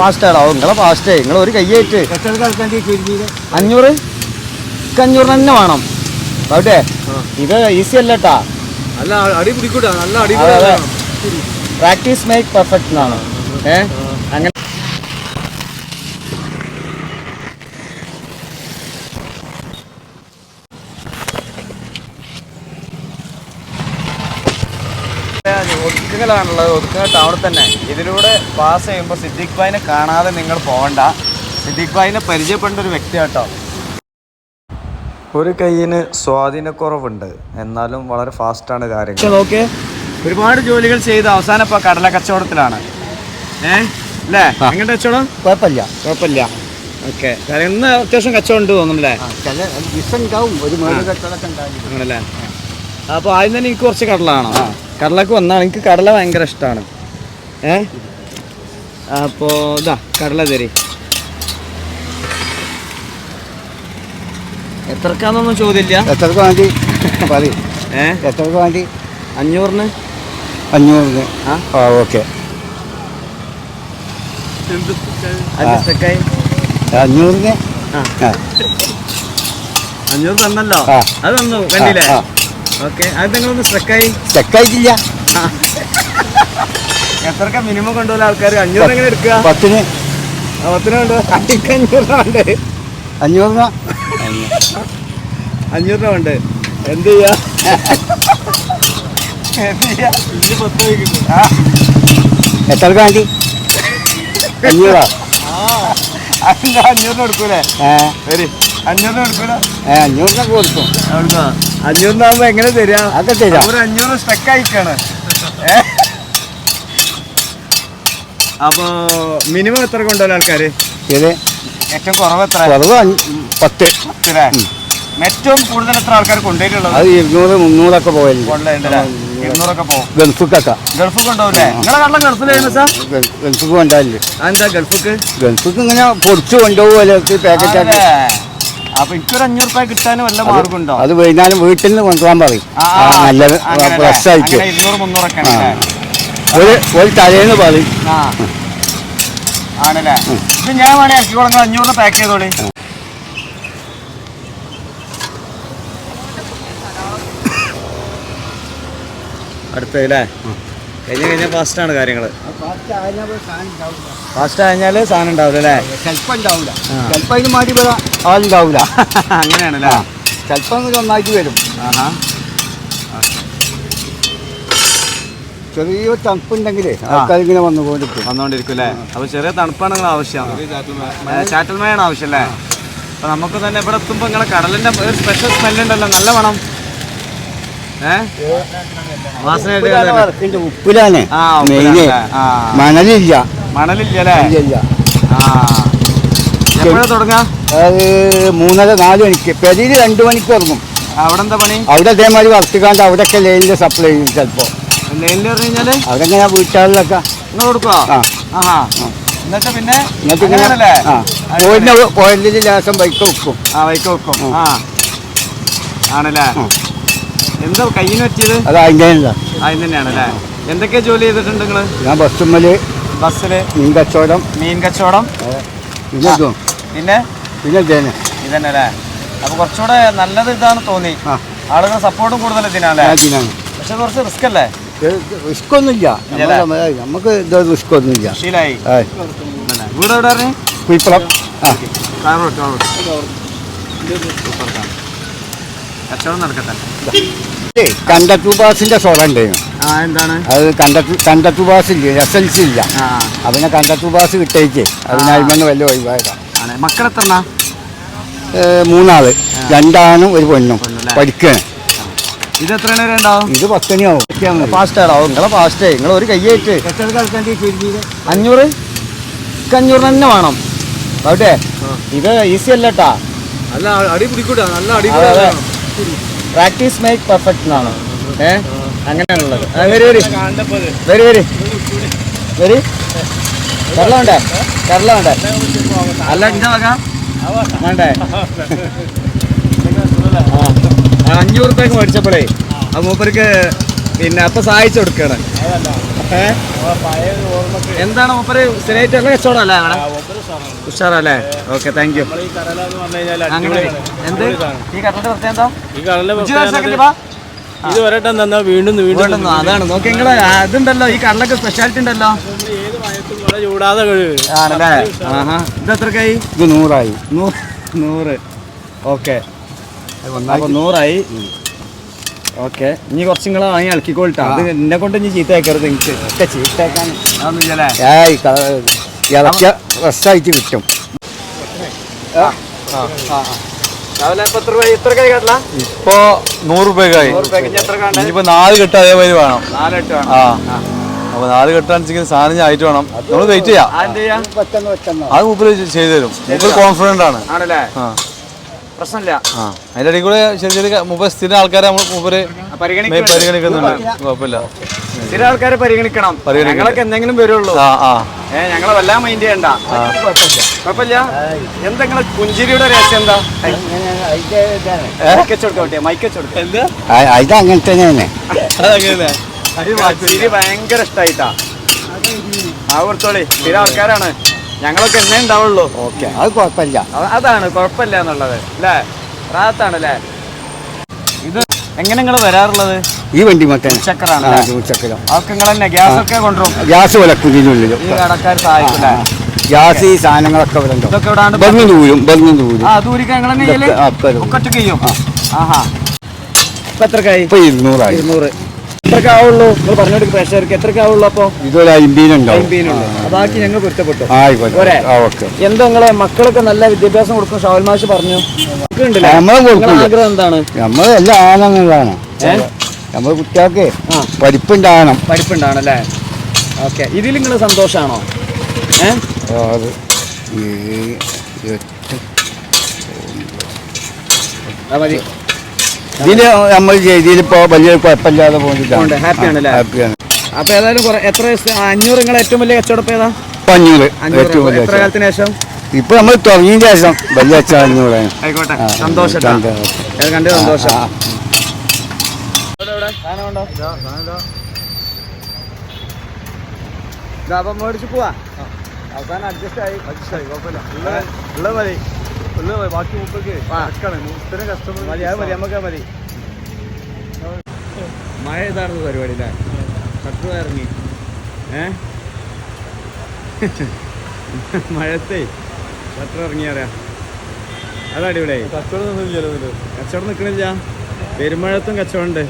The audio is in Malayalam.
ഫാസ്റ്റ് ആടാ നിങ്ങളെ ഫാസ്റ്റ്. നിങ്ങൾ ഒരു കയ്യേറ്റ്. അഞ്ഞൂറ്? അഞ്ഞൂറിന് അഞ്ഞൂറ് തന്നെ വേണം. അവിടെ ഇത് ഈസി അല്ലട്ടാ. നല്ല അടി നല്ല അടി. പ്രാക്ടീസ് മേക്ക് പെർഫെക്റ്റ് എന്നാണ്. ഏഹ് അങ്ങനെ ഒതുക്കലാണുള്ളത്. ഒതുക്കൽ ടൗണിൽ തന്നെ. ഇതിലൂടെ പാസ് ചെയ്യുമ്പോൾ സിദ്ദിഖ് ഭായിനെ കാണാതെ നിങ്ങൾ പോകണ്ട സിദ്ദിഖ് ഭായിനെ പരിചയപ്പെടേണ്ട ഒരു വ്യക്തി കേട്ടോ ഒരു കയ്യിന് സ്വാധീനക്കുറവുണ്ട്. എന്നാലും വളരെ ഫാസ്റ്റാണ് കാര്യങ്ങൾ. ഓക്കെ ഒരുപാട് ജോലികൾ ചെയ്ത് അവസാനം ഇപ്പോൾ കടല കച്ചവടത്തിലാണ്. ഏ? അല്ലേ? എങ്ങനെ കച്ചവടം? കുഴപ്പമില്ല. കുഴപ്പമില്ല. ഓക്കെ. ഇന്ന് അത്യാവശ്യം കച്ചവടം ഉണ്ട് തോന്നുന്നല്ലേ ചില ഉണ്ടാവും ഒരു മേട് കെട്ടലൊക്കെ ഉണ്ടാവും ആണല്ലേ അപ്പോൾ ആദ്യം തന്നെ എനിക്ക് കുറച്ച് കടലാണോ? കടലൊക്കെ വന്നാണ്. എനിക്ക് കടല ഭയങ്കര ഇഷ്ടമാണ് ഏ? അപ്പോൾ ഇതാ കടല തരി. എത്രക്കാന്നൊന്നും ചോദ്യമില്ല. എത്രക്ക് വേണ്ടി? പറയും ഏ? എത്രക്ക് വേണ്ടി? അഞ്ഞൂറിന്? അഞ്ഞൂറിന്. ആ? ആ ഓക്കെ. അഞ്ഞൂറിന്? ആ. അഞ്ഞൂറ് തന്നല്ലോ. അത് തന്നു കണ്ടില്ലേ? ചെക്കായിട്ടില്ല എത്രക്ക മിനിമം കൊണ്ടുപോകുന്ന ആൾക്കാർ? അഞ്ഞൂറ് എങ്ങനെ എടുക്കുക? പത്തിന്. പത്തിന് കൊണ്ട് അടിക്ക് അഞ്ഞൂറ് വേണ്ടേ? അഞ്ഞൂറിന് അഞ്ഞൂറ് രൂപ. അഞ്ഞൂറ് രൂപ ചെയ്യാ? എന്ത് ചെയ്യാ? എത്ര വേണ്ടി? അഞ്ഞൂറാ അഞ്ഞൂറ് കൊടുക്കൂലേ? ഏ. അഞ്ഞൂറിനൊക്കെ കൊടുക്കും. അഞ്ഞൂറിനാകുമ്പോ എങ്ങനെ തരാ? അതൊക്കെ തരാം. ഒരു അഞ്ഞൂറ് സ്റ്റക്ക് ആയിക്കാണ്. അപ്പോ മിനിമം എത്ര കൊണ്ടുവരും ആൾക്കാര്? ഇത് ഏറ്റവും കുറവ് എത്ര? കുറവ് പത്ത്. പത്തില്ലേ? ഏറ്റവും കൂടുതൽ എത്ര ആൾക്കാർ കൊണ്ടുപോയിട്ടുള്ളത് അത് ഇരുന്നൂറ് മുന്നൂറൊക്കെ പോയല്ലേ ഇരുന്നൂറൊക്കെ പോകും ഗൾഫിക്കൊക്കെ. ഗൾഫ് കൊണ്ടുപോകില്ലേ നിങ്ങളെ കള്ളം ഗൾഫിലായിരുന്നു സാർ ഗൾ- ഗൾഫിക്ക് കൊണ്ടായില്ലേ അതെന്താ ഗൾഫിക്ക്? ഗൾഫിക്ക് ഇങ്ങനെ പൊടിച്ച് കൊണ്ടുപോകുമല്ലോ പാക്കറ്റ് ആക്കി അപ്പൊ എനിക്കൊരു അഞ്ഞൂറ് രൂപ കിട്ടാൻ വല്ല മാർഗുണ്ടോ അത് വൈകുന്നേരം വീട്ടിൽ നിന്ന് കൊണ്ടുപോകാൻ പറയും. നല്ല ഫ്രഷായിട്ട് ഫ്രഷ് ആയിട്ട് അങ്ങനെ ഇരുന്നൂറ് മുന്നൂറൊക്കെ ആ. ആണല്ലേ? ഒരു ഒരു തലേന്ന് പറയും. ആ. ആണല്ലേ? ഇത് ഞാൻ വേണേ അഞ്ഞൂറ് പാക്ക് ചെയ്തോളി. അടുത്തല്ലേ കഴിഞ്ഞ കഴിഞ്ഞാൽ ഫാസ്റ്റ് ആണ് കാര്യങ്ങൾ ഫാസ്റ്റ് കഴിഞ്ഞാൽ സാധനം ഉണ്ടാവില്ല അല്ലേ? ചിലപ്പോൾ ഉണ്ടാവില്ല. ചിലപ്പോൾ അതിന് മാറ്റി വരാം ആളുണ്ടാവില്ല അങ്ങനെയാണല്ലേ ചിലപ്പോൾ ഒന്നായിട്ട് വരും. ആഹാ. ചെറിയ തണുപ്പുണ്ടെങ്കിലേ ആൾക്കാരിങ്ങനെ വന്നുകൊണ്ടിരിക്കും. വന്നുകൊണ്ടിരിക്കും അല്ലേ? അപ്പൊ ചെറിയ തണുപ്പാണ് നിങ്ങൾ ആവശ്യം. ചാറ്റൽമയാണ് ആവശ്യം അല്ലേ? അപ്പൊ നമുക്ക് തന്നെ ഇവിടെ എത്തുമ്പോ നിങ്ങളെ കടലിന്റെ ഒരു സ്പെഷ്യൽ സ്മെല്ലുണ്ടല്ലോ നല്ല വാസനയായിട്ട് ഉപ്പിലാണ്. മണലില്ല. മണലില്ല അത് മൂന്നര നാല് മണിക്ക്. പെരിയിൽ രണ്ടു മണിക്ക് ഇറങ്ങും അവിടെ എന്താ പണി? അവിടെ അതേമാതിരി വറുത്തുകാണ്ട് അവിടെയൊക്കെ ലൈനിൽ സപ്ലൈ ചെയ്യും ചിലപ്പോ. അവിടെ ഇങ്ങനെ വീട്ടുകാരിലൊക്കെ എന്നിട്ട് പിന്നെ പോയിന്റെ പോയിന്റിൽ ലേശം ബൈക്ക് വെക്കും. ആ ബൈക്ക് വെക്കും. ആണല്ലേ. എന്താ കയ്യിന് പറ്റിയത്? അത് അതിന്റെ തന്നെയാണല്ലേ എന്തൊക്കെ ജോലി ചെയ്തിട്ടുണ്ട് നിങ്ങൾ? ഞാൻ ബസ്സുമ്മൽ ബസ്സിൽ? മീൻ കച്ചവടം. മീൻ കച്ചവടം? പിന്നെ പിന്നെ? പിന്നെ ഇതേനെ ഇതന്നെ അല്ലേ? അപ്പൊ കുറച്ചുകൂടെ നല്ലത് ഇതാണ് തോന്നി. ആളുകൾ സപ്പോർട്ടും കൂടുതൽ ഇതിനല്ലേ ഇതിനാണ്. പക്ഷെ കുറച്ച് റിസ്ക് അല്ലേ? റിസ്ക് ഒന്നുമില്ല? നമുക്ക് റിസ്ക് ഒന്നുമില്ല. ശീലായി. ഇതന്നെ. വീട് എവിടെ കുയിപ്പളം ആ. കാറോട്ട് കാറോട്ട്. കച്ചവടം നടക്കട്ടെ. ഏയ് കണ്ടത്തു ബാസിന്റെ സ്വറ ഉണ്ടായിരുന്നു ആ എന്താണ്? അത് കണ്ടത്തു കണ്ടത്തു ബാസ് ഇല്ല എസ് എൽ സി ഇല്ല ആ അതിനെ കണ്ടത്തു ബാസ് കിട്ടേക്ക് അതിനായ്മന്ന് വലിയ ഒഴിവായതാണ് എത്ര മൂന്നാൾ. രണ്ടാണും ഒരു പെണ്ണും. പെണ്ണല്ലേ? ഇത് എത്ര ഉണ്ടാവും? ഇത് പത്തണിയാവും. ഫാസ്റ്റ് ആണോ നിങ്ങളെ ഫാസ്റ്റ്. നിങ്ങൾ ഒരു കയ്യേറ്റ്. അഞ്ഞൂറ്? അഞ്ഞൂറ് തന്നെ വേണം. അവിടെ ഇത് ഈസി അല്ലട്ടാ. അല്ല അടി പിടിക്കൂട്ടാ നല്ല അടി. പ്രാക്ടീസ് മേക്ക് പെർഫെക്റ്റ് എന്നാണോ. ഏ? അങ്ങനെയാണുള്ളത്. വരി വരി. വരി വരി. വരി. കരള വേണ്ടേ കരള വേണ്ടേ അല്ല വക? വേണ്ടേ? ആ അഞ്ഞൂറ് റുപ്യക്ക് മേടിച്ചപ്പോഴേ ആ മൂപ്പർക്ക് പിന്നെ അപ്പൊ സഹായിച്ചു കൊടുക്കണം? എന്താണ് മൂപ്പര്? സ്ഥിരമായിട്ട് കച്ചവടം അല്ലേ അവിടെ? ഉഷാറല്ലേ? Okay thank you. ഇത്. വരട്ടെ തന്നാ വീണ്ടും വീണ്ടും അതാണ്. നോക്കി നിങ്ങൾ അതുണ്ടല്ലോ ഈ കടലൊക്കെ സ്പെഷ്യാലിറ്റി ഉണ്ടല്ലോ. ചൂടാതെ ആണല്ലേ? ആഹാ. ഇത് എത്രക്കായി? ഇത് നൂറായി. നൂറ്. ഓക്കെ അപ്പൊ നൂറായി. ഓക്കെ ഇനി കുറച്ച് നിങ്ങളെ വാങ്ങി ഇളക്കിക്കോളിട്ടാ. അത് എന്നെ കൊണ്ട് ഇനി ചീത്തയാക്കരുത് എനിക്ക്. ഒക്കെ ചീത്തയാക്കാൻ. ഇളക്കിയ ഫ്രഷായിട്ട് കിട്ടും. ഇപ്പൊ നൂറ് രൂപയ്ക്കായി ഇനിയിപ്പോ നാല് കെട്ട് അതേമാതിരി വേണം. ആ. അപ്പൊ നാല് കെട്ടാണെന്നുവെച്ചെങ്കിൽ സാധനം ആയിട്ട് വേണം. നമ്മൾ വെയിറ്റ് ചെയ്യാം. അത് മൂപ്പര് ചെയ്തു തരും. മൂപ്പര് കോൺഫിഡന്റ് ആണ്. ആണല്ലേ? പ്രശ്നമില്ല. ആ. അതിന്റെ ഇടയിൽ കൂടെ ചെറിയ ചെറിയ മൂപ്പര് സ്ഥിരം ആൾക്കാരെ നമ്മൾ മൂപ്പര് പരിഗണിക്കുന്നുണ്ട്. കുഴപ്പമില്ല. സ്ഥിര ആൾക്കാരെ പരിഗണിക്കണം. പരിഗണിക്കണം. എന്തെങ്കിലും വരുള്ളൂ. ആ ആ. ഏ ഞങ്ങളെ വല്ലാ മൈൻഡ് ചെയ്യണ്ട. കുഴപ്പമില്ല. എന്തെങ്കിലും പുഞ്ചിരിയുടെ രഹസ്യം എന്താ? മൈക്ക് വെച്ചോട്ടെ മൈക്ക് വെച്ചോട്ടെ എന്ത്? അങ്ങനെ അതങ്ങനെ. ചിരി ഭയങ്കര ഇഷ്ടായിട്ടാ. ആ കൊടുത്തോളി. സ്ഥിര ആൾക്കാരാണ്. ഞങ്ങളൊക്കെ എന്നേ ഉണ്ടാവുള്ളൂ. ഓക്കെ അത് കുഴപ്പമില്ല. അതാണ് കുഴപ്പമില്ല എന്നുള്ളത്. അല്ലേ? റാത്താണ് അല്ലേ? ഇത് എങ്ങനെ നിങ്ങൾ വരാറുള്ളത്? ഈ വണ്ടി മറ്റേ ചക്കറാണ് ചക്കരം അതൊക്കെ നിങ്ങൾ തന്നെ ഗ്യാസ് ഒക്കെ കൊണ്ടുവരും ഗ്യാസ് വിലക്കുന്നതിനുള്ളിൽ ഈ കടക്കാർ സഹായിക്കൂലേ ഗ്യാസ് ഈ സാധനങ്ങളൊക്കെ ഇവിടെ ബർന്ന് ദൂരും ബർന്ന് ദൂരും ആ ദൂരിക്ക നിങ്ങൾ തന്നെ ചെയ്യും. ആഹാ. ഇപ്പൊ എത്രക്കായി? ഇപ്പൊ ഇരുന്നൂറായി. ഇരുന്നൂറ്. എത്രക്ക് ആവുള്ളൂ നിങ്ങൾ പറഞ്ഞോട്ട് പ്രേക്ഷകർക്ക് എത്രക്ക് ആവുള്ളൂ അപ്പൊ ഇതൊരു അമ്പതിനുള്ളൂ അതാക്കി ഞങ്ങൾ പൊരുത്തപ്പെട്ടു. പോരെ? എന്താ നിങ്ങളെ മക്കളൊക്കെ നല്ല വിദ്യാഭ്യാസം കൊടുക്കും ഷവൽ മാഷ് പറഞ്ഞു. ആഗ്രഹം എന്താണ്? നമ്മൾ എല്ലാം ആണെന്നുള്ളതാണ് നമ്മൾ കുട്ടികൾക്ക് പഠിപ്പുണ്ടാകണം പഠിപ്പുണ്ടാകണം. അല്ലേ ഓക്കെ. ഇതിൽ നിങ്ങൾ സന്തോഷാണോ? ഏഹ് മതി. ഇതിൽ നമ്മൾ ചെയ്തിപ്പോ വലിയ കുഴപ്പമില്ലാതെ? ഹാപ്പിയാണ് അപ്പൊ ഏതായാലും എത്ര ദിവസം- അഞ്ഞൂറ് നിങ്ങളെ ഏറ്റവും വലിയ കച്ചവടം ഏതാ അഞ്ഞൂറ് അഞ്ഞൂറ് ഏറ്റവും വലിയ എത്ര കാലത്തിന് ശേഷം ഇപ്പൊ നമ്മൾ തുടങ്ങിയ ശേഷം വലിയ അഞ്ഞൂറ് ആയിക്കോട്ടെ സന്തോഷം ട്ടാ. സന്തോഷം. അപ്പൊ മേടിച്ചു പോവാ അവസാനം അഡ്ജസ്റ്റ് ആയി ഉള്ളത് മതി ബാക്കി മുമ്പൊക്കെ. ഇത്രയും കസ്റ്റമർ മതി അത് മതി നമുക്ക് മതി. മഴ ഇതായിരുന്നു പരിപാടി അല്ലേ? ഷട്ടർ ഇറങ്ങി. ഏ? മഴത്തേ ഷട്ടർ ഇറങ്ങി അറിയാം. അത് അടിപൊളിയായി. കച്ചവടം നിൽക്കണില്ല. കച്ചവടം നിൽക്കണില്ല പെരുമഴത്തും കച്ചവടം ഉണ്ട്.